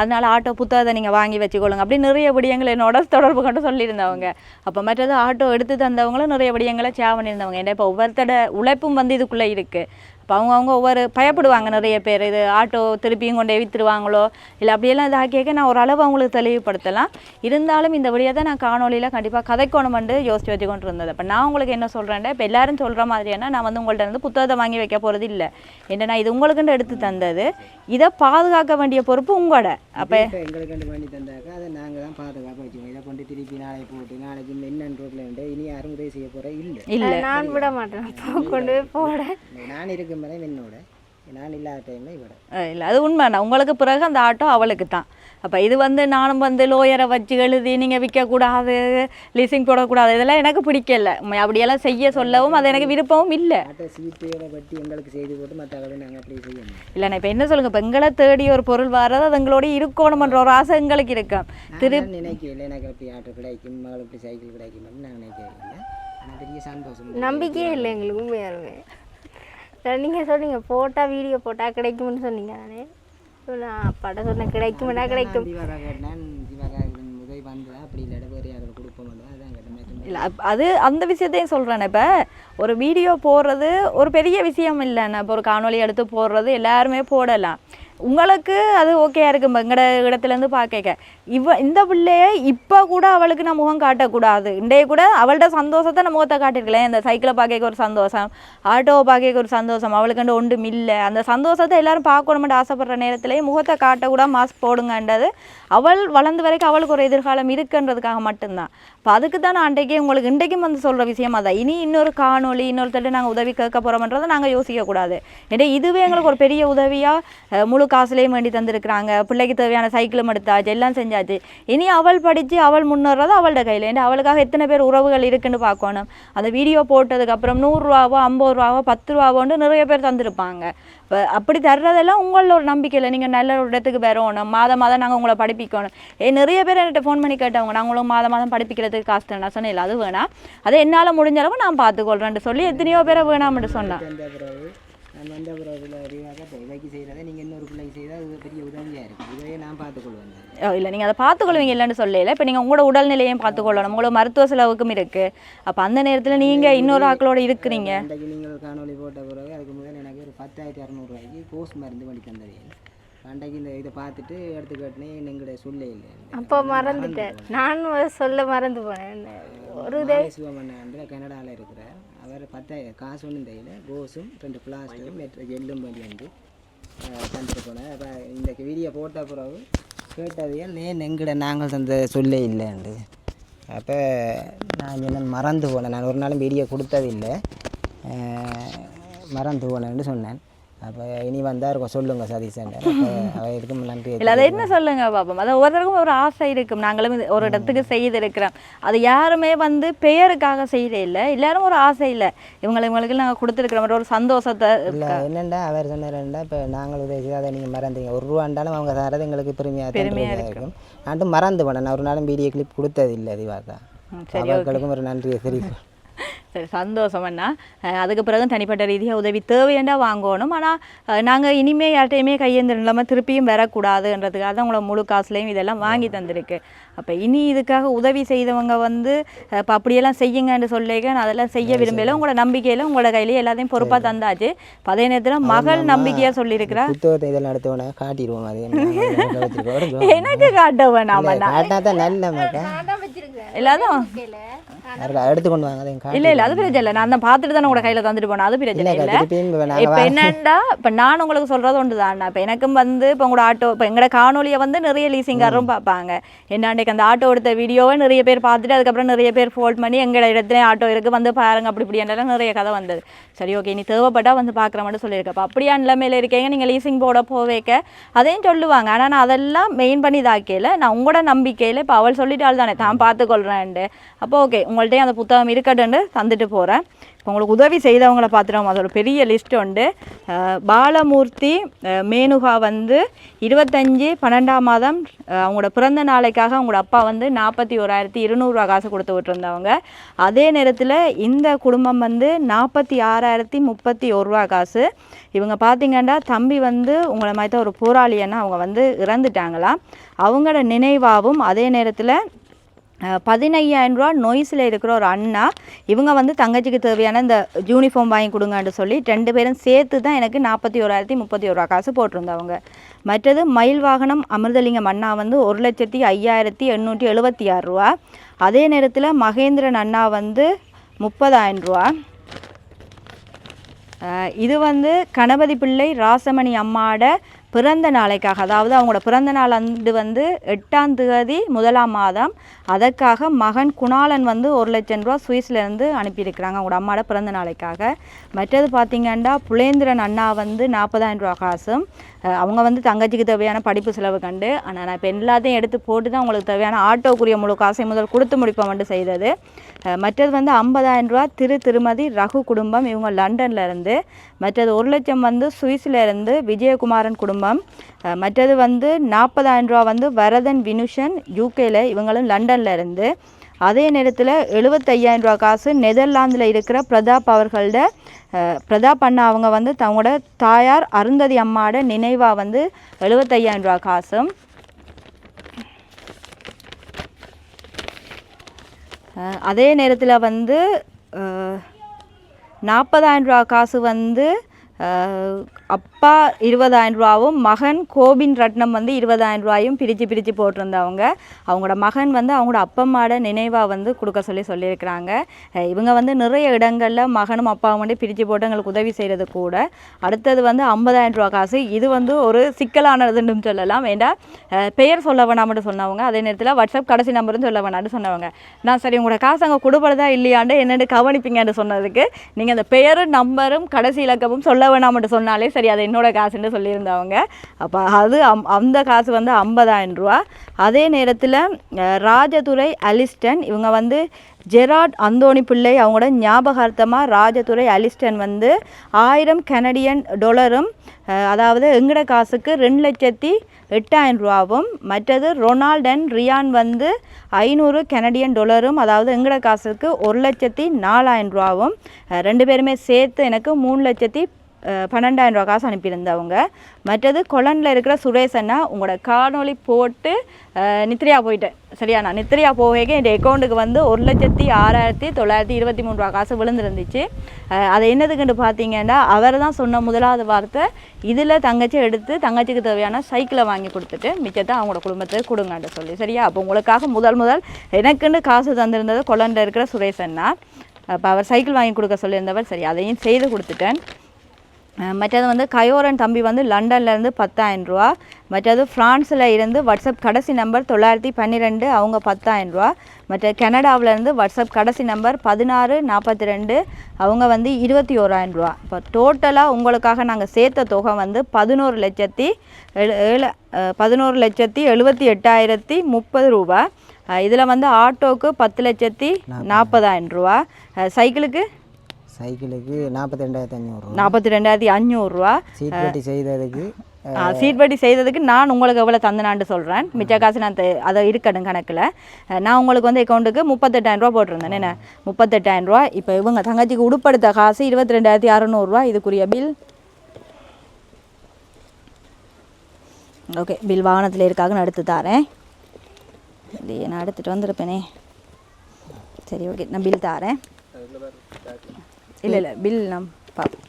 அதனால் ஆட்டோ புத்தகத்தை நீங்கள் வாங்கி வச்சுக்கொள்ளுங்க. அப்படி நிறைய விடயங்கள் என்னோட தொடர்பு கொண்டு சொல்லியிருந்தவங்க. அப்போ மற்றது ஆட்டோ எடுத்து தந்தவங்களும் நிறைய விடயங்களை சேவ் பண்ணியிருந்தவங்க. ஏன்னா இப்போ ஒவ்வொருத்தோட உழைப்பும் வந்து இதுக்குள்ளே இருக்குது இப்போ அவங்கவுங்க ஒவ்வொரு பயப்படுவாங்க நிறைய பேர். இது ஆட்டோ திருப்பியும் கொண்டு விற்றுருவாங்களோ இல்லை அப்படியெல்லாம் இதாக கேட்க நான் ஓரளவு அவங்களுக்கு தெளிவுபடுத்தலாம். இருந்தாலும் இந்த வழியாக நான் காணொலியில் கண்டிப்பாக கதைக்கணுமெண்டு யோசிச்சு வச்சு கொண்டு இருந்தது அப்போ நான் உங்களுக்கு என்ன சொல்கிறேன்டா இப்போ எல்லாரும் சொல்கிற மாதிரியான நான் வந்து உங்கள்ட்ட இருந்து புத்தகத்தை வாங்கி வைக்க போகிறது இல்லை. என்னன்னா இது உங்களுக்குன்னு எடுத்து தந்தது. இதை பாதுகாக்க வேண்டிய பொறுப்பு உங்களோட. அப்போ எங்களுக்கு ரெண்டு பண்ணி தந்தாக்கா அதை நாங்கள் தான் பாதுகாப்பாக வச்சுக்கோங்க இதை கொண்டு திருப்பி நாளைக்கு போட்டு நாளைக்கு இந்த என்ன ரோட்டில் இருந்து இனி யாரும் உதவி செய்ய போகிற இல்லை. இல்லை நான் விட மாட்டேன். கொண்டு போய் போட. நான் இருக்கும் வரை என்னோட நான் இல்லாத டைமில் இவட. இல்லை அது உண்மை. நான் உங்களுக்கு பிறகு அந்த ஆட்டோ அவளுக்கு தான். அப்போ இது வந்து நானும் வந்து லோயரை வச்சு எழுதி நீங்கள் விற்கக்கூடாது லீசிங் போடக்கூடாது இதெல்லாம் எனக்கு பிடிக்கல. அப்படியெல்லாம் செய்ய சொல்லவும் அது எனக்கு விருப்பமும் இல்லை. ஆட்டோ சீட்டுகளை பற்றி எங்களுக்கு செய்து போட்டு மற்றவங்களை நாங்கள் அப்படி செய்யணும் இல்லை நான் இப்போ என்ன சொல்லுங்க? இப்போ எங்களை தேடி ஒரு பொருள் வர்றது அது எங்களோட இருக்கணுமன்ற ஒரு ஆசை எங்களுக்கு இருக்கும் திரு நான் நினைக்கல எனக்கு அப்படி ஆட்டோ கிடைக்கும் மகள் இப்படி சைக்கிள் கிடைக்கும் அப்படின்னு நான் நினைக்கல ஆனால் பெரிய சந்தோஷம். நம்பிக்கையே இல்லை எங்களுக்கு உண்மையாலுமே. நீங்கள் சொன்னீங்க போட்டால் வீடியோ போட்டால் கிடைக்கும்னு சொன்னீங்க நானே. நான் அப்பாட்ட சொன்னேன் கிடைக்குமெண்டா கிடைக்கும். இல்லை அது அந்த விஷயத்தையும் சொல்கிறேன் இப்போ ஒரு வீடியோ போடுறது ஒரு பெரிய விஷயம் இல்லைண்ணா இப்போ ஒரு காணொளி எடுத்து போடுறது எல்லாருமே போடலாம். உங்களுக்கு அது ஓகேயா இருக்கும் எங்கட இடத்துலேருந்து பார்க்க இவ இந்த பிள்ளைய இப்போ கூட அவளுக்கு நான் முகம் காட்டக்கூடாது. இன்றைய கூட அவள்கிட்ட சந்தோஷத்தை நான் முகத்தை காட்டிருக்கலேன் இந்த சைக்கிளை பார்க்க ஒரு சந்தோஷம் ஆட்டோவை பார்க்க ஒரு சந்தோஷம் அவளுக்குண்டு ஒன்றும் இல்லை. அந்த சந்தோஷத்தை எல்லாரும் பார்க்கணுமெண்டு ஆசைப்படுற நேரத்திலேயே முகத்தை காட்டக்கூட மாஸ்க் போடுங்கன்றது அவள் வளர்ந்து வரைக்கும் அவளுக்கு ஒரு எதிர்காலம் இருக்குன்றதுக்காக மட்டும்தான். இப்போ அதுக்கு தான் நான் அன்றைக்கே உங்களுக்கு இன்றைக்கும் வந்து சொல்கிற விஷயம் அதான். இனி இன்னொரு காணொளி இன்னொருத்தட்டு நாங்கள் உதவி கேட்க போகிறோம்ன்றதை நாங்கள் யோசிக்கக்கூடாது. ஏன்னா இதுவே எங்களுக்கு ஒரு பெரிய உதவியாக முழு காசுலேயும் வேண்டி தந்திருக்கிறாங்க. பிள்ளைக்கு தேவையான சைக்கிளும் எடுத்தாச்சு எல்லாம் செஞ்சு செஞ்சாச்சு இனி அவள் படித்து அவள் முன்னேறது அவளோட கையில். ஏன்னா அவளுக்காக எத்தனை பேர் உறவுகள் இருக்குன்னு பார்க்கணும். அந்த வீடியோ போட்டதுக்கப்புறம் நூறுரூவாவோ ஐம்பது ரூபாவோ பத்து ரூபாவோன்னு நிறைய பேர் தந்திருப்பாங்க. இப்போ அப்படி தர்றதெல்லாம் உங்களோட ஒரு நம்பிக்கையில். நீங்கள் நல்ல ஒரு இடத்துக்கு வரணும். மாதம் மாதம் நாங்கள் உங்களை படிப்பிக்கணும். ஏ நிறைய பேர் என்கிட்ட ஃபோன் பண்ணி கேட்டவங்க நாங்களும் மாதம் மாதம் படிப்பிக்கிறதுக்கு காசு தரேன். நான் சொன்னேன் அது வேணாம். அதை என்னால் முடிஞ்ச அளவு நான் பார்த்துக்கொள்றேன்னு சொல்லி எத்தனையோ பேரை வேணாம்னு சொன்னேன். நான் வந்த பிறகு செய்கிறத நீங்கள் இன்னொரு பிள்ளைக்கு செய்தால் பெரிய உதவியாக இருக்கும். இதையே நான் பார்த்துக்கொள்வேன். இல்லை நீங்கள் அதை பார்த்துக்கொள்வீங்க இல்லைன்னு சொல்லல. இப்போ நீங்கள் உங்களோட உடல்நிலையும் பார்த்துக்கொள்ளணும். உங்களோட மருத்துவ செலவுக்கும் இருக்குது அப்போ அந்த நேரத்தில் நீங்கள் இன்னொரு ஆக்களோட இருக்கிறீங்க. நீங்கள் காணொளி போட்ட பிறகு அதுக்கு முதல்ல எனக்கு ஒரு பத்தாயிரத்தி இரநூறுவாய்க்கு கோர்ஸ் மருந்து பண்ணி தந்தது அன்றைக்கு இந்த இதை பார்த்துட்டு எடுத்து காட்டினேன் எங்களுடைய சொல்ல இல்லை அப்போ மறந்துட்டேன். நானும் அதை சொல்ல மறந்து போனேன். ஒரு சிவமண்ணன் கனடாவில் இருக்கிறார் அவர் பத்தாயிரம் காசு ஒன்றும் தெரியல கோஸும் ரெண்டு பிளாஸ்டரும் ஜெல்லும் பண்ணி வந்து தந்துட்டு போனேன் அப்போ இந்த வீடியோ போட்ட பிறகு கேட்டதையே நேன் எங்கிட்ட நாங்கள் தந்த சொல்ல இல்லைண்டு. அப்போ நான் என்ன மறந்து போனேன். நான் ஒரு நாளும் வீடியோ கொடுத்ததில்லை. மறந்து போனேன்னு சொன்னேன். அப்போ இனி வந்தால் இருக்கும். சொல்லுங்கள் சதீஷன். இருக்கும் நன்றி இல்லை அதை என்ன சொல்லுங்க பாப்போம் அது ஒவ்வொருத்தருக்கும் ஒரு ஆசை இருக்கும். நாங்களும் ஒரு இடத்துக்கு செய்திருக்கிறோம். அது யாருமே வந்து பெயருக்காக செய்யறே இல்லை. எல்லாரும் ஒரு ஆசை இல்லை. இவங்களை இவங்களுக்கு நாங்கள் கொடுத்துருக்குற மாதிரி ஒரு சந்தோஷத்தை இல்லை என்னண்டா அவர் சொன்னார்டா இப்போ நாங்கள் உதவி செய்து அதை நீங்கள் மறந்தீங்க. ஒரு ரூபாண்டாலும் அவங்க தரது எங்களுக்கு பெருமையாக பெருமையாக இருக்கும். நான் மறந்து போனேன். நான் ஒரு நாளும் வீடியோ கிளிப் கொடுத்தது இல்லை திவாக்கா அவர்களுக்கும் ஒரு நன்றியை தெரியும் சரி சந்தோஷம் அண்ணா அதுக்கு பிறகு தனிப்பட்ட ரீதியாக உதவி தேவையாண்டா வாங்கணும். ஆனால் நாங்கள் இனிமே யார்கிட்டையுமே கையேந்திர இல்லாமல் திருப்பியும் வரக்கூடாதுன்றதுக்காக தான் உங்களை முழு காசுலையும் இதெல்லாம் வாங்கி தந்திருக்கு. அப்போ இனி இதுக்காக உதவி செய்தவங்க வந்து இப்போ அப்படியெல்லாம் செய்யுங்கன்னு சொல்லிக்க நான் அதெல்லாம் செய்ய விரும்பல. உங்களோட நம்பிக்கையில் உங்களோட கையிலேயே எல்லாத்தையும் பொறுப்பாக தந்தாச்சு. அதே நேரத்தில் மகள் நம்பிக்கையாக சொல்லியிருக்கிறா. புத்தகத்தை இதெல்லாம் காட்டிடுவோம். அது எனக்கு காட்ட வேணாம் எல்லாரும்? வாங்க இல்ல இல்ல அது பிரச்சனை இல்லை. நான் தான் பார்த்துட்டு தானே உங்களோட கையில தந்துட்டு போனேன். அது பிரச்சனை இல்லை இப்போ என்னண்டா இப்போ நான் உங்களுக்கு சொல்றது ஒன்று தான் இப்போ எனக்கும் வந்து இப்போ உங்களோட ஆட்டோ இப்போ எங்களோட காணொலியை வந்து நிறைய லீசிங்காரரும் பார்ப்பாங்க. என்னாண்டைக்கு அந்த ஆட்டோ எடுத்த வீடியோவை நிறைய பேர் பார்த்துட்டு அதுக்கப்புறம் நிறைய பேர் ஃபோல்ட் பண்ணி எங்களோட இடத்துல ஆட்டோ இருக்குது வந்து பாருங்க அப்படி இப்படின்றலாம் நிறைய கதை வந்தது. சரி ஓகே நீ தேவைப்பட்டா வந்து பார்க்குற மட்டும் சொல்லியிருக்க. அப்போ அப்படியா நிலைமையில இருக்கீங்க நீங்கள் லீசிங் போட போவேக்க. அதையும் சொல்லுவாங்க. ஆனால் நான் அதெல்லாம் மெயின் பண்ணி இதாக்கையில் நான் உங்களோட நம்பிக்கையில் இப்போ அவள் சொல்லிட்டாள் தானே தான் பார்த்துக்கொள்கிறேன்ட்டு அப்போ ஓகே உங்கள்கிட்டயும் அந்த புத்தகம் இருக்கட்டுன்னு தந்துட்டு போகிறேன் இப்போ உங்களுக்கு உதவி செய்தவங்கள பார்த்துட்டோம் அதோட பெரிய லிஸ்ட் உண்டு. பாலமூர்த்தி மேனுகா வந்து இருபத்தஞ்சி பன்னெண்டாம் மாதம் அவங்களோட பிறந்த நாளைக்காக அவங்களோட அப்பா வந்து நாற்பத்தி ஓராயிரத்தி இருநூறுவா காசு கொடுத்து விட்டுருந்தவங்க. அதே நேரத்தில் இந்த குடும்பம் வந்து நாற்பத்தி ஆறாயிரத்தி முப்பத்தி ஒருவா காசு. இவங்க பார்த்தீங்கன்னா தம்பி வந்து உங்களை மாதிரி தான் ஒரு போராளியன்னா அவங்க வந்து இறந்துட்டாங்களாம். அவங்களோட நினைவாகவும் அதே நேரத்தில் பதினையாயிரம் ரூபா நொய்ஸில் இருக்கிற ஒரு அண்ணா இவங்க வந்து தங்கச்சிக்கு தேவையான இந்த யூனிஃபார்ம் வாங்கி கொடுங்கன்னு சொல்லி ரெண்டு பேரும் சேர்த்து தான் எனக்கு நாற்பத்தி ஓராயிரத்தி முப்பத்தி ஒரு ரூபா காசு போட்டிருந்தவங்க மற்றது மயில் வாகனம் அமிர்தலிங்கம் அண்ணா வந்து ஒரு லட்சத்தி ஐயாயிரத்தி எண்ணூற்றி எழுபத்தி ஆறு ரூபா. அதே நேரத்தில் மகேந்திரன் அண்ணா வந்து முப்பதாயிரம் ரூபா. இது வந்து கணபதி பிள்ளை ராசமணி அம்மாட பிறந்த நாளைக்காக அதாவது அவங்களோட பிறந்த நாள் அன்று வந்து எட்டாம் தேதி முதலாம் மாதம் அதற்காக மகன் குணாலன் வந்து ஒரு லட்சம் ரூபா சுவிஸ்லேருந்து அனுப்பியிருக்கிறாங்க அவங்களோட அம்மாவோட பிறந்த நாளைக்காக. மற்றது பார்த்திங்கன்னா புலேந்திரன் அண்ணா வந்து நாற்பதாயிரம் ரூபா காசும் அவங்க வந்து தங்கச்சிக்கு தேவையான படிப்பு செலவு கண்டு ஆனால் நான் இப்போ எல்லாத்தையும் எடுத்து போட்டு தான் அவங்களுக்கு தேவையான ஆட்டோக்குரிய முழு காசை முதல் கொடுத்து முடிப்போம் வந்து செய்தது. மற்றது வந்து ஐம்பதாயிரம் ரூபா திரு திருமதி ரகு குடும்பம் இவங்க லண்டன்ல இருந்து. மற்றது ஒரு லட்சம் வந்து சுவிஸ்ல இருந்து விஜயகுமாரன் குடும்பம். மற்றது வந்து நாற்பதாயிரம் ரூபா வந்து வரதன் வினுஷன் யூகேல இவங்களும் லண்டன்ல இருந்து. அதே நேரத்தில் எழுபத்தையாயிரம் ரூபா காசு நெதர்லாந்தில் இருக்கிற பிரதாப் அவர்களோட பிரதாப் அண்ணா அவங்க வந்து தங்களோட தாயார் அருந்ததி அம்மாவோட நினைவாக வந்து எழுபத்தையாயிரம் ரூபா காசும். அதே நேரத்தில் வந்து நாற்பதாயிரம் ரூபா காசு வந்து அப்பா இருபதாயிரம் ரூபாவும் மகன் கோபின் ரத்னம் வந்து இருபதாயிரம் ரூபாயும் பிரித்து பிரித்து போட்டிருந்தவங்க அவங்களோட மகன் வந்து அவங்களோட அப்பம்மாட நினைவாக வந்து கொடுக்க சொல்லி சொல்லியிருக்கிறாங்க. இவங்க வந்து நிறைய இடங்களில் மகனும் அப்பாவும் வந்து பிரித்து போட்டு எங்களுக்கு உதவி செய்கிறது கூட. அடுத்தது வந்து ஐம்பதாயிரம் ரூபா காசு. இது வந்து ஒரு சிக்கலானதுன்னு சொல்லலாம். ஏண்டா பெயர் சொல்ல வேணாம்னு சொன்னவங்க அதே நேரத்தில் வாட்ஸ்அப் கடைசி நம்பரும் சொல்ல வேணாம்னு சொன்னவங்க. நான் சரி உங்களோட காசு அங்கே கொடுப்படுதா இல்லையாண்டு என்னென்னு கவனிப்பீங்கன்னு சொன்னதுக்கு நீங்கள் அந்த பெயரும் நம்பரும் கடைசி இலக்கமும் சொல்ல வேணாம்னு சொன்னாலே சரி அது என்னோட காசுன்னு சொல்லியிருந்தவங்க அப்போ அது அம் அந்த காசு வந்து ஐம்பதாயிரம் ரூபா. அதே நேரத்தில் ராஜதுரை அலிஸ்டன் இவங்க வந்து ஜெராட் அந்தோணி பிள்ளை அவங்களோட ஞாபகார்த்தமாக ராஜதுரை அலிஸ்டன் வந்து ஆயிரம் கனடியன் டொலரும் அதாவது எங்கட காசுக்கு ரெண்டு லட்சத்தி எட்டாயிரம் ரூபாவும் மற்றது ரொனால்டன் ரியான் வந்து ஐநூறு கனடியன் டொலரும் அதாவது எங்கட காசுக்கு ஒரு லட்சத்தி நாலாயிரம் ரூபாவும் ரெண்டு பேருமே சேர்த்து எனக்கு மூணு லட்சத்தி பன்னெண்டாயிரம் ரூபா காசு அனுப்பியிருந்தவங்க மற்றது கொலனில் இருக்கிற சுரேஷன்னா உங்களோட காணொளி போட்டு நித்ரியா போயிட்டேன். சரியா நான் நித்ரியா போகவே என் அக்கௌண்ட்டுக்கு வந்து ஒரு லட்சத்தி ஆறாயிரத்தி தொள்ளாயிரத்தி இருபத்தி மூணு ரூபா காசு விழுந்துருந்துச்சு. அது என்னதுக்குன்னு பார்த்தீங்கன்னா அவர் தான் சொன்ன முதலாவது வார்த்தை. இதில் தங்கச்சி எடுத்து தங்கச்சிக்கு தேவையான சைக்கிளை வாங்கி கொடுத்துட்டு மிச்சத்தை அவங்களோட குடும்பத்துக்கு கொடுங்கன்னு சொல்லி. சரியா? அப்போ உங்களுக்காக முதல் முதல் எனக்குன்னு காசு தந்திருந்தது கொலனில் இருக்கிற சுரேஷ் அண்ணா. அப்போ அவர் சைக்கிள் வாங்கி கொடுக்க சொல்லியிருந்தவர். சரி அதையும் செய்து கொடுத்துட்டேன். மற்றது வந்து கயோரன் தம்பி வந்து லண்டன்லேருந்து பத்தாயிரம் ரூபா. மற்றது ஃப்ரான்ஸில் இருந்து வாட்ஸ்அப் கடைசி நம்பர் தொள்ளாயிரத்தி பன்னிரெண்டு அவங்க பத்தாயிரம் ரூபா. மற்ற கனடாவிலேருந்து வாட்ஸ்அப் கடைசி நம்பர் பதினாறு நாற்பத்தி ரெண்டு அவங்க வந்து இருபத்தி ஓராயிரம் ரூபா. இப்போ டோட்டலாக உங்களுக்காக நாங்கள் சேர்த்த தொகை வந்து பதினோரு லட்சத்தி ஏழு ஏழு பதினோரு லட்சத்தி எழுபத்தி எட்டாயிரத்தி முப்பது ரூபா. இதில் வந்து ஆட்டோக்கு பத்து லட்சத்தி நாற்பதாயிரம் ரூபா. சைக்கிளுக்கு சைக்கிளுக்கு நாற்பத்தி ரெண்டாயிரத்தி அஞ்சூறுரூவா நாற்பத்தி ரெண்டாயிரத்தி அஞ்சூறுரூவா சீட் பெட்டி செய்ததுக்கு சீட் பட்டி செய்ததுக்கு நான் உங்களுக்கு எவ்வளோ தந்தனான்னு சொல்கிறேன் மிச்ச காசு நான் அதை இருக்கணும் கணக்கில். நான் உங்களுக்கு வந்து அக்கௌண்ட்டுக்கு முப்பத்தெட்டாயிரம் ரூபா போட்டிருந்தேன். என்ன? முப்பத்தெட்டாயிரம் ரூபா. இப்போ இவங்க தங்கச்சிக்கு உடுப்படுத்த காசு இருபத்தி ரெண்டாயிரத்தி அறநூறுரூவா இதுக்குரிய பில் ஓகே பில் வாகனத்தில் இருக்காக நான் எடுத்து தாரேன். இல்லையே நான் எடுத்துகிட்டு வந்திருப்பேனே. சரி ஓகே நான் பில் தாரேன். இல்லை இல்லை பில் நான் பார்ப்போம்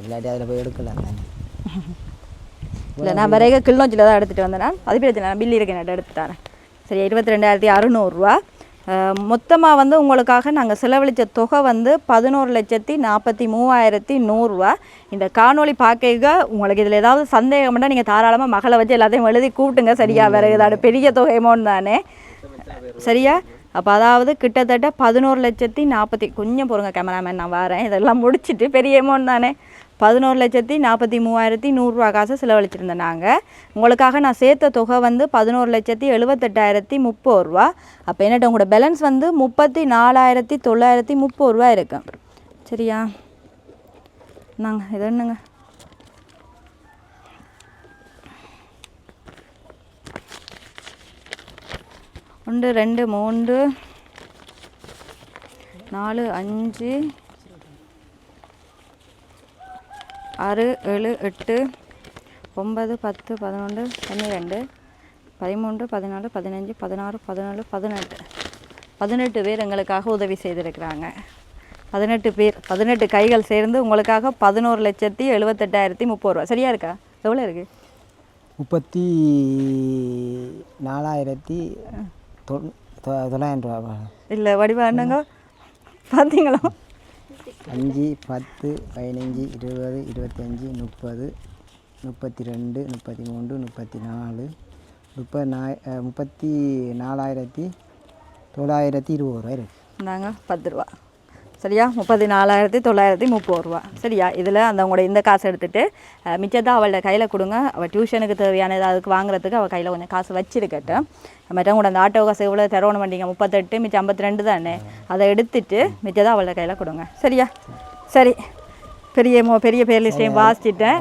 இல்லாட்டி அதில் போய் எடுக்கலாம் தானே இல்லை நான் பிறகு கிளிநொச்சியில் தான் எடுத்துகிட்டு வந்தேன். நான். அது பிரச்சனை நான் பில் இருக்கு நான் எடுத்து தரேன் சரி இருபத்தி ரெண்டாயிரத்தி அறுநூறுவா மொத்தமாக வந்து உங்களுக்காக நாங்கள் செலவழித்த தொகை வந்து பதினோரு லட்சத்தி நாற்பத்தி மூவாயிரத்தி நூறுரூவா இந்த காணொளி பார்க்க உங்களுக்கு இதில் ஏதாவது சந்தேகம்னா நீங்கள் தாராளமாக மகளை வச்சு எல்லாத்தையும் எழுதி கூட்டுங்க சரியா வேறு ஏதாவது பெரிய தொகை அமௌண்ட் தானே? சரியா? அப்போ அதாவது கிட்டத்தட்ட பதினோரு லட்சத்தி நாற்பத்தி கொஞ்சம் பொறுங்க கேமராமேன் நான் வரேன். இதெல்லாம் முடிச்சிட்டு பெரிய அமௌண்ட் தானே. பதினோரு லட்சத்தி நாற்பத்தி மூவாயிரத்தி நூறுரூவா காசு செலவழிச்சிருந்தேன் நாங்கள் உங்களுக்காக நான் சேர்த்த தொகை வந்து பதினோரு லட்சத்தி எழுபத்தெட்டாயிரத்தி முப்பது ரூபா. அப்போ என்னட்ட உங்களோட பேலன்ஸ் வந்து முப்பத்தி நாலாயிரத்தி தொள்ளாயிரத்தி முப்பது ரூபா இருக்கும் சரியா? நாங்கள் இது என்னங்க? ஒன்று ரெண்டு மூன்று நாலு அஞ்சு ஆறு ஏழு எட்டு ஒன்பது பத்து பதினொன்று பன்னிரெண்டு பதிமூன்று பதினாலு பதினஞ்சு பதினாறு பதினாலு பதினெட்டு. பதினெட்டு பேர் எங்களுக்காக உதவி செய்திருக்கிறாங்க. பதினெட்டு பேர் பதினெட்டு கைகள் சேர்ந்து உங்களுக்காக பதினோரு லட்சத்தி எழுபத்தெட்டாயிரத்தி முப்பது ரூபா. சரியா இருக்கா? எவ்வளோ இருக்குது முப்பத்தி நாலாயிரத்தி தொள்ளாயிரம் ரூபா இல்லை வடிவா என்னங்க? பார்த்தீங்களா அஞ்சு பத்து பதினஞ்சு இருபது இருபத்தஞ்சி முப்பது முப்பத்தி ரெண்டு முப்பத்தி மூன்று முப்பத்தி நாலு முப்பது நாய் அஹ், முப்பத்தி நாலாயிரத்தி தொள்ளாயிரத்தி இருபது ரூபாய் இருக்குது இந்தாங்க பத்து ரூபா. சரியா? முப்பத்தி நாலாயிரத்தி தொள்ளாயிரத்தி முப்பது ரூபா. சரியா? இதில் அந்த அவங்களோட இந்த காசு எடுத்துகிட்டு மிச்சத்தை அவளோட கையில் கொடுங்க. அவள் டியூஷனுக்கு தேவையான அதுக்கு வாங்குறதுக்கு அவள் கையில் கொஞ்சம் காசு வச்சுருக்கட்டும். மற்ற கூட அந்த ஆட்டோ காசு எவ்வளோ தரணும் பண்ணிங்க முப்பத்தெட்டு மிச்சம் ஐம்பத்தி ரெண்டு தானே? அதை எடுத்துட்டு மிச்சத்தை அவளோட கையில் கொடுங்க. சரியா? சரி. பெரிய பெரிய பேர் லிஸ்டையும் வாசிச்சிட்டேன்.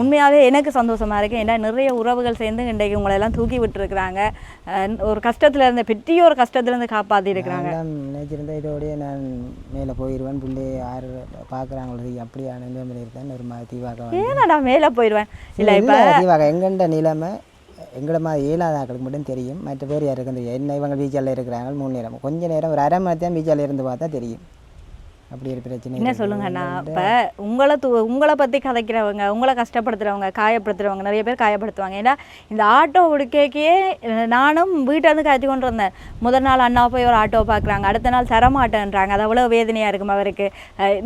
உண்மையாகவே எனக்கு சந்தோஷமாக இருக்குது ஏன்னா நிறைய உறவுகள் சேர்ந்து இன்றைக்கு உங்களை எல்லாம் தூக்கி விட்டுருக்குறாங்க. ஒரு கஷ்டத்தில் இருந்து பெரிய ஒரு கஷ்டத்துலேருந்து காப்பாற்றி இருக்கிறாங்க. நான் நினைச்சிருந்தேன் இதோடய நான் மேலே போயிடுவேன் பிள்ளை யார் பார்க்குறாங்களோ அப்படியான நிலைமையில் இருக்கேன் ஒரு மாதிரி தீவாக ஏன்னா மேலே போயிடுவேன் இல்லை இப்போ தீவாக. எங்கண்ட நிலைமை எங்களை மாதிரி ஏழாதாக்களுக்கு மட்டும் தெரியும். மற்ற பேர் யாருக்கு தெரியும் என்ன இவங்க பீச்சால் இருக்கிறாங்க மூணு நேரம். கொஞ்ச நேரம் ஒரு அரை மணி நேரம் பீச்சால் இருந்து பார்த்தா தெரியும். அப்படி ஒரு பிரச்சனை என்ன. சொல்லுங்கண்ணா இப்போ உங்களை து உங்களை பற்றி கதைக்கிறவங்க உங்களை கஷ்டப்படுத்துறவங்க காயப்படுத்துறவங்க நிறைய பேர் காயப்படுத்துவாங்க. ஏன்னா இந்த ஆட்டோ உடுக்கைக்கே நானும் வீட்டை வந்து கத்தி கொண்டு வந்தேன். முதல் நாள் அண்ணா போய் ஒரு ஆட்டோ பார்க்குறாங்க. அடுத்த நாள் தரமாட்டேன்றாங்க. அது அவ்வளோ வேதனையாக இருக்கும் அவருக்கு.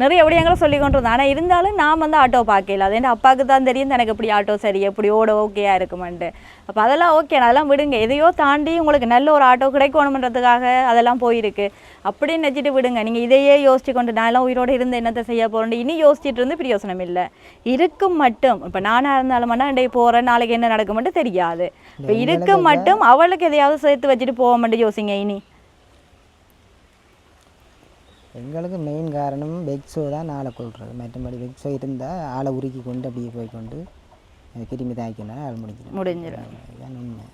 நிறைய விடயங்களை சொல்லி கொண்டு வந்தேன். ஆனால் இருந்தாலும் நான் வந்து ஆட்டோ பார்க்கல. அது என் அப்பாவுக்கு தான் தெரியும். எனக்கு எப்படி ஆட்டோ சரி எப்படி ஓட ஓகேயா இருக்குமென்ட்டு. அப்போ அதெல்லாம் ஓகே அதெல்லாம் விடுங்க. எதையோ தாண்டி உங்களுக்கு நல்ல ஒரு ஆட்டோ கிடைக்கணுன்றதுக்காக அதெல்லாம் போயிருக்கு. அப்படின்னு நினச்சிட்டு விடுங்க. நீங்கள் இதையே யோசிச்சு கொண்டு நான் எல்லாம் உயிரோடு இருந்து என்னத்தை செய்ய போகிறேன் இனி யோசிச்சுட்டு இருந்து பிரயோசனம் இல்லை. இருக்கும் மட்டும். இப்போ நானாக இருந்தாலும் டே போகிறேன் நாளைக்கு என்ன நடக்குமென்ட்டு தெரியாது. இப்போ இருக்கும் மட்டும் அவளுக்கு எதையாவது சேர்த்து வச்சுட்டு போக மட்டும் யோசிங்க இனி. எங்களுக்கு மெயின் காரணம் பெக்ஸோ தான் ஆளை கொள்வது மற்றபடி பெக்ஸோ இருந்தால் ஆளை உருக்கி கொண்டு அப்படியே போய் கொண்டு கிருமி தாக்கினா ஆள் முடிஞ்சிடும். முடிஞ்சிடும். இதுதான் உண்மை.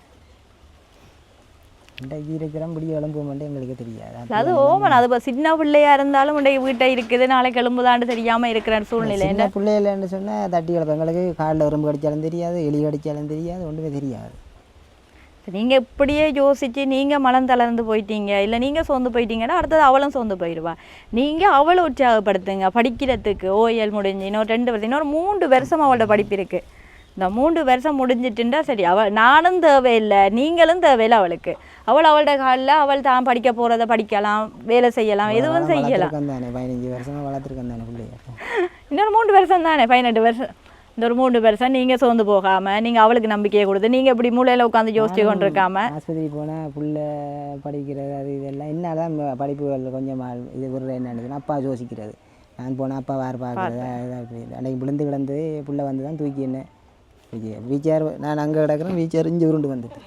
இன்றைக்கு இருக்கிற முடிய எங்களுக்கு தெரியாது. அது ஓமன் அது இப்போ சின்ன பிள்ளையா இருந்தாலும் உடைய வீட்டை இருக்குது. நாளைக்கு எழும்புதான்னு தெரியாமல் இருக்கிற சூழ்நிலை சின்ன பிள்ளைகளன்னு சொன்னால் தட்டி கிடப்போம் எங்களுக்கு காலில் எறும்பு கடிச்சாலும் தெரியாது எலி கடிச்சாலும் தெரியாது ஒன்றுமே தெரியாது. நீங்கள் இப்படியே யோசிச்சு நீங்கள் மலம் தளர்ந்து போயிட்டீங்க. இல்லை நீங்கள் சோர்ந்து போயிட்டீங்கன்னா அடுத்தது அவளும் சோர்ந்து போயிடுவா. நீங்கள் அவளை உற்சாகப்படுத்துங்க. படிக்கிறதுக்கு ஓஎல் முடிஞ்சு இன்னொரு ரெண்டு வருஷம் இன்னொரு மூன்று வருஷம் அவளோட படிப்பு இருக்கு. இந்த மூன்று வருஷம் முடிஞ்சிட்டுண்டா சரி அவள் நானும் தேவையில்லை நீங்களும் தேவையில்லை அவளுக்கு. அவள் அவளோட காலில் அவள் தான் படிக்க போகிறத படிக்கலாம் வேலை செய்யலாம் எதுவும் செய்யலாம். பதினஞ்சு வருஷமாக வளர்த்துருக்கேன் தானே இன்னொரு மூன்று வருஷம் தானே பதினெட்டு வருஷம். இந்த ஒரு மூன்று வருஷம் நீங்கள் சோர்ந்து போகாமல் நீங்கள் அவளுக்கு நம்பிக்கையை கொடுத்து நீங்கள் இப்படி மூலையில் உட்காந்து யோசிச்சு கொண்டு இருக்காம ஆஸ்பத்திரி போனால் புள்ள படிக்கிறது அது இதெல்லாம் என்ன தான் படிப்புகள் கொஞ்சம் இது ஒரு என்னன்னு அப்பா யோசிக்கிறது. நான் போனால் அப்பா வேறு பார்க்குறது அன்றைக்கி விழுந்து கிடந்து புள்ள வந்து தான் தூக்கி என்ன தூக்கி வீச்சார் நான் அங்கே கிடக்குறேன் விஜயார் இஞ்சி உருண்டு வந்துட்டு.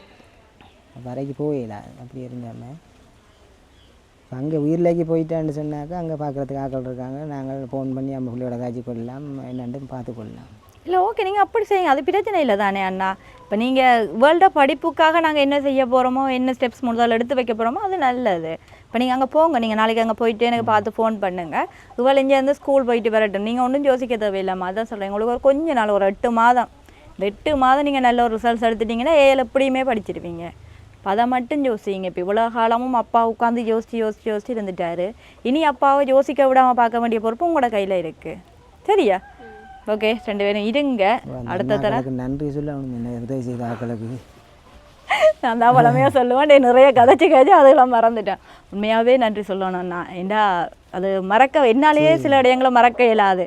வரைக்கு போயில அப்படி இருந்தாமல் அங்கே உயிர்லேக்கு போயிட்டான்னு சொன்னாக்கா அங்கே பார்க்குறதுக்கு ஆக்கள் இருக்காங்க. நாங்கள் ஃபோன் பண்ணி நம்ம பிள்ளையோட காட்சி கொள்ளலாம் என்னென்னு பார்த்து கொள்ளலாம். இல்லை ஓகே நீங்கள் அப்படி செய்யுங்க. அது பிரச்சனை இல்லை தானே அண்ணா? இப்போ நீங்கள் வேர்ல்டாக படிப்புக்காக நாங்கள் என்ன செய்ய போகிறோமோ என்ன ஸ்டெப்ஸ் முதல்ல எடுத்து வைக்க போகிறோமோ அது நல்லது. இப்போ நீங்கள் அங்கே போங்க. நீங்கள் நாளைக்கு அங்கே போயிட்டு எனக்கு பார்த்து ஃபோன் பண்ணுங்கள் இவள் இங்கேருந்து ஸ்கூல் போயிட்டு வரட்டும். நீங்கள் ஒன்றும் யோசிக்க தேவையில்லாமல் அதான் சொல்கிறேன் உங்களுக்கு ஒரு கொஞ்ச நாள் ஒரு எட்டு மாதம் எட்டு மாதம் நீங்கள் நல்ல ஒரு ரிசல்ட்ஸ் எடுத்துட்டீங்கன்னா ஏழு எப்படியுமே படிச்சிருவீங்க. இப்போ அதை மட்டும் யோசிங்க. இப்போ இவ்வளோ காலமும் அப்பா உட்காந்து யோசிச்சு யோசிச்சு யோசிச்சு இருந்துட்டாரு. இனி அப்பாவை யோசிக்க விடாமல் பார்க்க வேண்டிய பொறுப்பு உங்களோட கையில் இருக்குது சரியா? ஓகே ரெண்டு பேரும் இருங்க. அடுத்த தடவை ஆட்களுக்கு நன்றி சொல்ல உதவி செய்த ஆட்களுக்கு நான் தான் பழமையாக சொல்லுவேன். நிறைய கதைச்சு கதைச்சு அதெல்லாம் மறந்துட்டேன். உண்மையாகவே நன்றி சொல்லணும் நான். ஏண்டா அது மறக்க என்னாலேயே சில இடங்களை மறக்க இயலாது.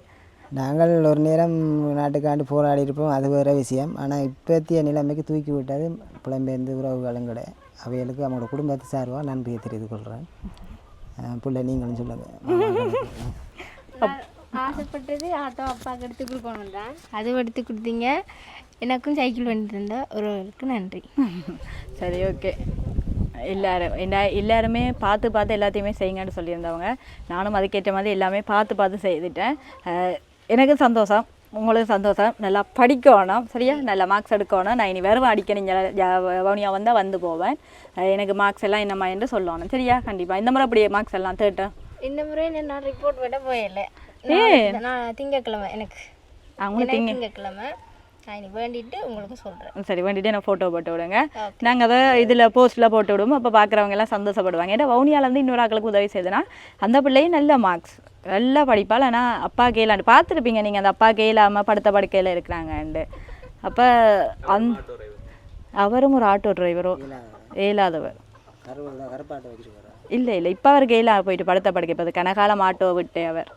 நாங்கள் ஒரு நேரம் நாட்டுக்காண்டு போராடி இருப்போம் அது வேறு விஷயம். ஆனால் இப்போத்திய நிலைமைக்கு தூக்கி விட்டது புலம்பெயர்ந்து உறவுகளும் கூட. அவைகளுக்கு அவங்களோட குடும்பத்தை சார்பாக நன்றியை தெரிவித்து கொள்கிறேன். பிள்ளை நீங்களும் சொல்லுங்கள் ஆசைப்பட்டது ஆட்டோ அப்பாவுக்கு எடுத்து கொடுக்கணும் தான் அதுவும் எடுத்து கொடுத்தீங்க. எனக்கும் சைக்கிள் வாங்கி தந்த ஒருவருக்கு நன்றி. சரி ஓகே. எல்லாரும் எல்லா எல்லாருமே பார்த்து பார்த்து எல்லாத்தையுமே செய்யுங்கன்னு சொல்லியிருந்தவங்க. நானும் அதுக்கேற்ற மாதிரி எல்லாமே பார்த்து பார்த்து செய்துட்டேன். அஹ் எனக்கும் சந்தோஷம் உங்களுக்கு சந்தோஷம். நல்லா படிக்கணும் சரியா? நல்லா மார்க்ஸ் எடுக்கணும் நான் இனி வெறும் அடிக்க நீங்கள் வவுனியா வந்தால் வந்து போவேன். எனக்கு மார்க்ஸ் எல்லாம் என்னம்மா என்று சொல்லணும் சரியா? கண்டிப்பாக இந்த முறை அப்படியே மார்க்ஸ் எல்லாம் தேட்டும் இந்த முறை நான் ரிப்போர்ட் விட போயிடல ஏன்? நான் திங்கக்கிழமை எனக்கு. எனக்கு திங்கக்கிழமை. வேண்டிட்டு உங்களுக்கு சொல்கிறேன் சரி வேண்டிட்டு நான் ஃபோட்டோ போட்டு விடுங்க. நாங்கள் அதை இதில் போஸ்ட்டில் போட்டு விடுவோம். அப்போ பார்க்குறவங்க எல்லாம் சந்தோஷப்படுவாங்க. ஏன்னா வவுனியாலேருந்து இன்னொரு ஆக்களுக்கு உதவி செய்தனா அந்த பிள்ளையும் நல்ல மார்க்ஸ் நல்லா படிப்பாள். ஆனால் அப்பா கேளாண்டு. பார்த்துருப்பீங்க நீங்கள் அந்த அப்பா கேளாமல் படுத்த படுக்கையில் இருக்கிறாங்கண்டு. அப்போ அந் அவரும் ஒரு ஆட்டோ டிரைவரோ வச்சுருக்காரா இல்லை இல்லை. இப்போ அவர் கேலா போயிட்டு படுத்த படுக்கை. இப்போ கனகாலம் ஆட்டோ விட்டு அவர்.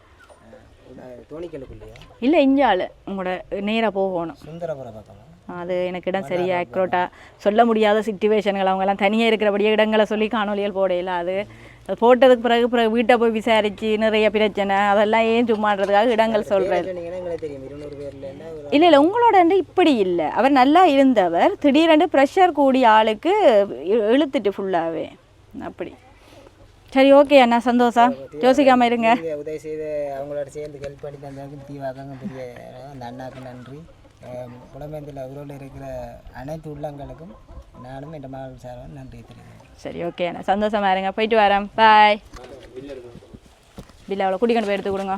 தோணிக்கலுக்குள்ளையா? இல்லை இஞ்சாள் உங்களோட நேராக போகணும். அது எனக்கு இடம் சரியா அக்ரோட்டாக சொல்ல முடியாத சுச்சுவேஷன்கள் அவங்கெல்லாம் தனியாக இருக்கிறபடியே இடங்களை சொல்லி காணொலிகள் போடையில அது அது போட்டதுக்கு பிறகு பிறகு வீட்டை போய் விசாரித்து நிறைய பிரச்சனை. அதெல்லாம் ஏன் சும்மான்றதுக்காக இடங்கள் சொல்கிறது இல்லை இல்லை. உங்களோட இப்படி இல்லை. அவர் நல்லா இருந்தவர். திடீரென்று ப்ரெஷர் கூடிய ஆளுக்கு இழுத்துட்டு ஃபுல்லாகவே அப்படி. சரி ஓகே அண்ணா சந்தோஷம். யோசிக்காம இருங்க. உதவி செய்து அவங்களோட சேர்ந்து ஹெல்ப் பண்ணி தந்ததுக்கு தீவாக்காங்க பெரிய அந்த அண்ணாக்கு நன்றி. புலமேந்தில் அவரோடு இருக்கிற அனைத்து உள்ளங்களுக்கும் நானும் என் மகள் சார்பாக நன்றி தெரிவிக்கிறேன். சரி ஓகே அண்ணா. சந்தோஷமா இருங்க. போயிட்டு வரேன் பாய் பில்லை அவ்வளோ குடிக்கொண்டு போய் எடுத்து கொடுங்க.